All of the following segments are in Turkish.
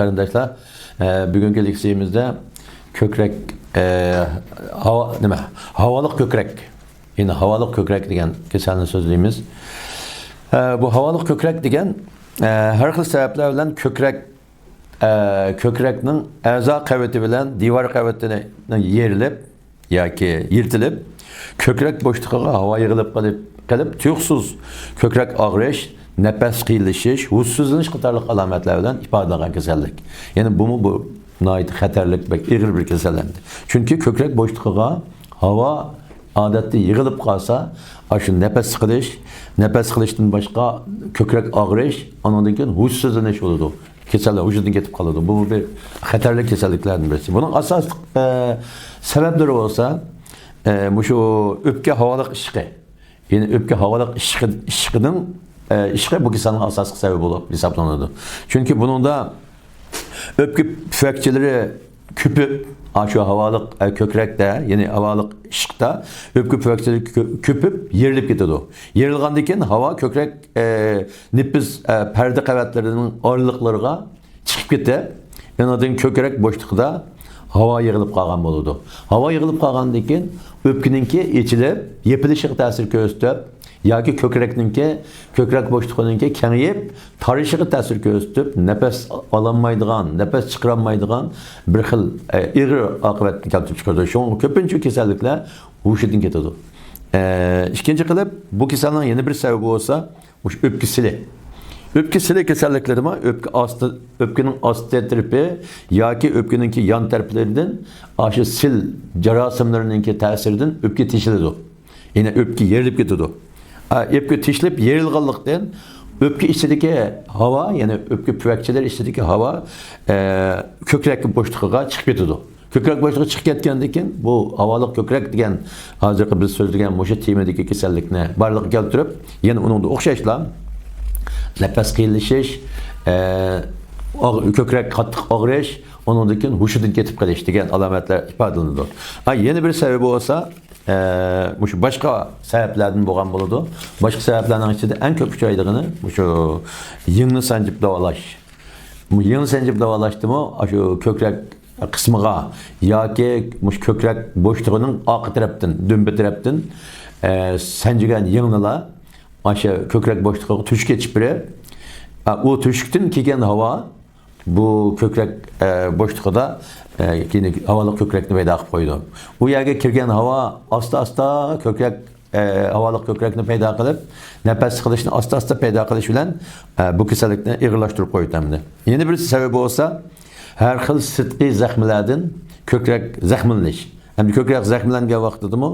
qarindoshlar e, bugungi leksiyamizda ko'krak e, havo nima havoliq ko'krak ya'ni havoliq ko'krak degan kasalni so'zlaymiz e, bu havoliq ko'krak degan e, har xil bilan ko'krak e, ko'krakning a'zo qavati bilan devor qavatini yerilib yoki yirtilib ko'krak bo'shlig'iga havo yig'ilib qolib qilib tuyuqsiz ko'krak og'rish nafas qiyinlashish hushsizlanish qatorli alomatlar bilan ifodalagan kasallik ya'ni bumi bu nihoyat xatarlik va ig'ir bir kasallik chunki ko'krak bo'shlig'iga havo odatda yig'ilib qolsa ana shu nafas qilish nafas qilishdan boshqa ko'krak og'rish andan keyin hushsizlanish bo'ladi kasallik vujuddan ketib qoladi bu bir xatarli kasalliklardan birisi. Buning asosiy e, sabablari bo'lsa e, shu o'pka havoliq ishqi ya'ni o'pka havoliq ishqi ishqining e, ishqi bu kasalning asosiy sababi bo'lib hisoblanadi chunki buningda o'pka pufakchilari ko'pib shu havoliq e, ko'krakda ya'ni havoliq ishqda o'pka pufakchilari kö- ko'pib yerilib ketadi yerilgandan keyin havo ko'krak e, nefis e, parda qavatlarining oraliqlariga chiqib ketib yanadan ko'krak bo'shliqida havo yig'ilib qolgan bo'ladi havo yig'ilib qolgandan keyin o'pkaninki ichilib yepilishiga ta'sir ko'rsatib yoki ko'krakninki ko'krak bo'shlig'ininki kengayib tarishiga ta'sir ko'rsatib nafas ololmaydigan nafas chiqarolmaydigan bir xil e, ig'ir oqibatni keltirib chiqaradi shu ko'pincha kasalliklar hushidan ketadi e, ikkinchi qilib bu kasallikning yana bir sababi bo'lsa o'sha o'pka sili Öpke sili kasallikleri mi? Öpke astı, öpkenin astı tarafi yoki öpkeninki yan taraflaridan aşı sil jarasımlarınınki tesirinden öpke tişilidi. Yine öpke yerilip gidiyor. Öpke tişilip yerilganlıktan öpke içindeki hava yani öpke püvekçiler içindeki hava e, kökrak boşluğa çıkıp gidiyor. Kökrak boşluğa çıkıp ketgandan keyin bu havolik ko'krak degan hozirgi biz so'zlagan o'sha temadagi kasallikni barliqqa keltirib yana uningda o'xshashlar nafas qiyinlashish e, ko'krak qattiq og'rish undan keyin hushidan ketib qolish degan alomatlar ifodalanadi ha yana bir sababi bo'lsa e, shu boshqa sabablardan bo'lgan bo'ladi boshqa sabablarning ichida eng ko'p uchraydigani shu yengni sanjib davolash bu yengni sanjib davolashdimi shu ko'krak qismiga yoki mush ko'krak bo'shlig'ining orqa tarafdan dumba tarafdan e, sanjigan yengnilar Aşağı kökrak boşluğu tüşük geçip biri. O tüşükten kelgan hava bu kökrak e, boşluğunda e, yine havalık kökrakni paydo qilib qo'ydi. U yerga kirgan havo asta asta kökrak e, havolik ko'krakni paydo qilib, nafas qilishni asta asta paydo qilish bilan e, bu kasallikni ig'irlashtirib qo'ydi hamda. Yana bir sababi bo'lsa, har xil sidqiy zaxmlardan ko'krak zaxmlanish. Hem ko'krak zaxmlangan vaqtidami,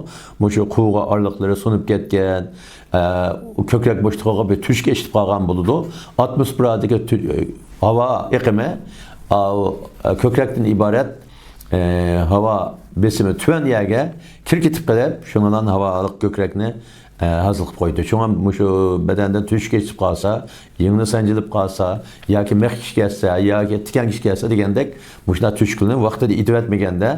shu quvg'a orliqlari so'nib ketgan, e, u ko'krak bo'shlig'iga bir tushga eshitib qolgan bo'ladi. Atmosferadagi tu- e, havo iqimi a, o, e, ko'krakdan iborat e, havo besimi tuvan yerga kir ketib qolib, shundan havoliq ko'krakni e, hazil qilib qo'ydi. Shunga shu badandan tushga eshitib qolsa, yengni sanjilib qolsa, yoki mexkish kelsa, yoki tikangish kelsa degandek, shular tushkunni vaqtida itib etmaganda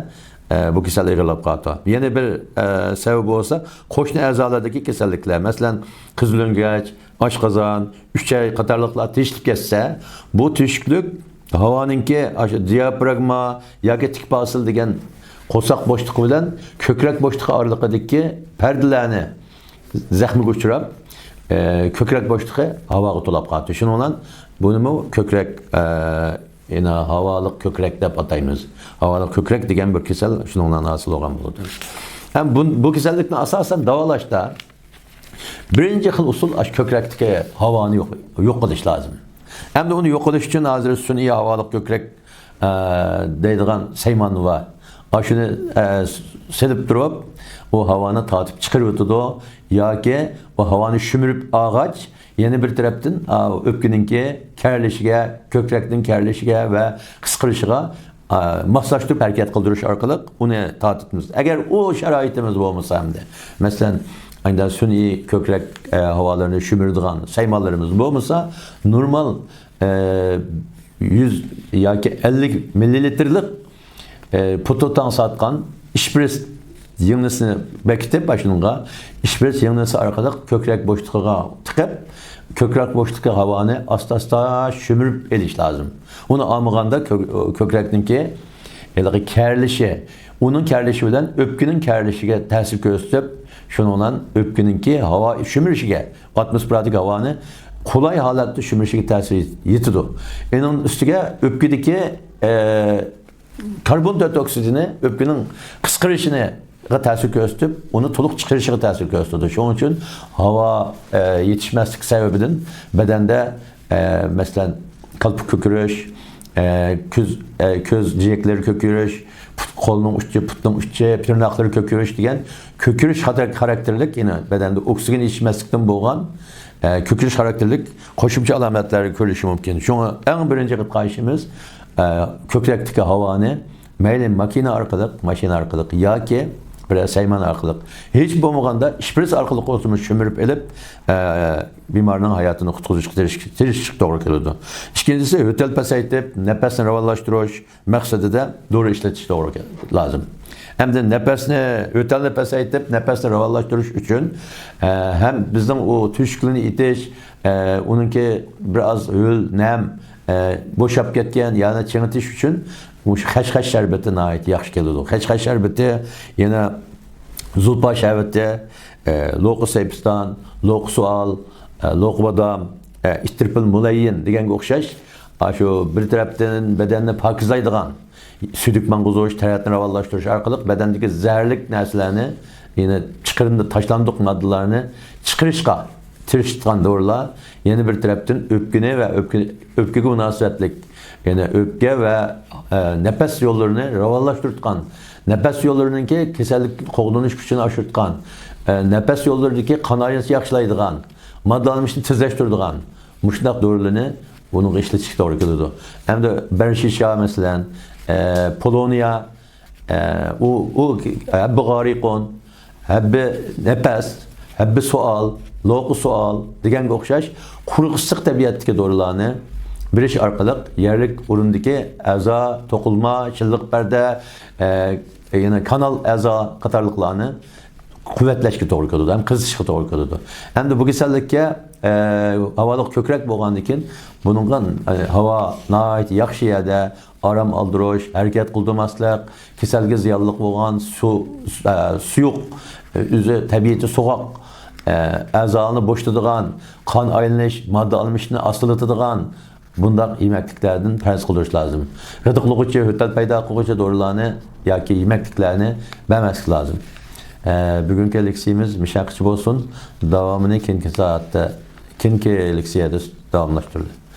e, bu kasallik ig'irlab qoldi. Yana bir e, sabab bo'lsa, qo'shni a'zolardagi kasalliklar, masalan, qizilingach, oshqozon, uchay qatorliqlar teshilib ketsa, bu teshiklik havoninki diafragma yoki tik posil degan qo'saq bo'shlig'i bilan ko'krak bo'shlig'i oraliqidagi pardalarni zaxmiga uchrab, e, ko'krak bo'shlig'i havoga to'lab qoldi. Shuning bilan buni ko'krak e, yine havalık kökrek deb ataymiz. Havalık kökrek degan bir kasal shundan hosil bo'lgan bo'ladi. Ham bu, bu kasallikni asosan davolashda birinchi xil usul ko'krakdagi havoni yo'q yo'q qilish lozim. Hamda uni yo'q qilish uchun hozir sun'iy havolik ko'krak deydigan sayman var. Shuni silib turib, o havoni tortib chiqarib o'tadi yoki o havoni shumirib og'ach yana bir tarafdan o'pkininki karilishiga, ko'krakning karilishiga va qisqirishiga moslashtirib harakat qildirish orqali uni tortibmiz. Agar u sharoitimiz bo'lmasa hamda, masalan, Aynen sun'iy ko'krak e, havolarini shumirdigan saymalarımız bo'lmasa, normal e, 100 yoki 50 millilitrelik e, putotan satgan ishpres yığınısını bekitip başınıga işbirlik yığınısı arkada kökrek boşluğuna tıkıp kökrek boşluğu havanı asta asta şümürüp ediş lazım. Onu almaganda kök, kökrekninki yani kerlişi, onun kerlişi bilen öpkünün kerlişiga ta'sir ko'rsatib, shuni bilan öpkününki hava shumirishiga, atmosferadagi havoni qulay holatda shumirishiga ta'sir yetadi. Ening ustiga öpküdeki e, karbon dioksidini öpkünün qisqarishini ta'sir ko'rsatib, uni to'liq chiqarishiga ta'sir ko'rsatadi. Shuning uchun havo e, yetishmaslik sababidan badanda e, masalan qalb ko'kirish, e, ko'z e, ko'z jiyaklari ko'kirish, put, qo'lning uchi, putning uchi, tirnoqlari ko'kirish degan ko'kirish xatar- xarakterlik yine bedende oksigen yetishmaslikdan bo'lgan e, ko'kirish xarakterlik qo'shimcha alomatlar ko'rishi mumkin. Shunga eng birinchi qilib qayishimiz e, ko'krakdagi havoni mayli makina orqali, mashina orqali yoki bir sayman orqali hech bo'lmaganda shpris orqali o'zimiz sho'mirib elib e, bemorning hayotini qutqizishga tirish- tirishishga to'g'ri keladi. Ikkinchisi yo'tal pasaytib, nafasni ravonlashtirish maqsadida dori ishlatish to'g'ri kel- lozim. Hamda nafasni yo'talni pasaytib, nafasni ravonlashtirish uchun e, ham bizning u tushkunlikni itish, e, uningki biroz ho'l, nam, e, bo'shab ketgan, yana chingitish uchun Mush hash-hash sharbati nihoyat yaxshi keladi. Hash-hash sharbati yana zulpa sharbati, e, loqi sepstan, loqi sual, e, loqi badam, e, istirpil mulayyin deganga o'xshash, shu bir tarafdan badanni pokizlaydigan südük manguzuş, taratni ravonlashtirish orqali badandagi zaharlik narsalarni, yana chiqarinda tashlandiq moddalarni chiqarishga tirishgan dorilar yana bir tarafdan öpküne ve öpkü, öpküge münasebetlik yani öpke ve e, nefes yollarını ravallaştırtkan, nefes yollarındaki kesellik qoğdunuş gücünü aşırtkan, e, nefes yollarındaki kanayası yaxşılaydıgan, maddalanmışını tezleştirdigan, muşnak doğrularını bunun işletişik doğru kılıyordu. Hem de Berşişa mesela, e, Polonya, e, o, o, Hebbi Garikon, Hebbi Nefes, Hebbi Sual, Loqu Sual deganga o'xshash qurg'isiq tabiatdagi dorilarni berish orqali yerlik o'rindagi a'zo, to'qilma, shilliq parda, e, yana kanal a'zo qatorliqlarni quvvatlashga to'g'ri keladi, ham qizishga to'g'ri keladi. Hamda bu kasallikka e, havoliq ko'krak bo'lgandan keyin buningga e, havo nihoyat yaxshi yerda orom oldirish, harakat qildirmaslik, kasalga ziyonli bo'lgan suv e, suyuq, e, o'zi tabiati so'g'oq e, a'zoni bo'shatadigan, qon aylanish, modda almishni ostilatadigan bundaq yemekliklerden farz qilish lozim. G'idiqlig'uchi, ho'tal paydo qiluvchi dorilarni yoki yemekliklarni bermaslik lozim. E, bugungi leksiyamiz mishaqchi bo'lsin. Davomini keyingi soatda, keyingi leksiyada davomlashtiriladi.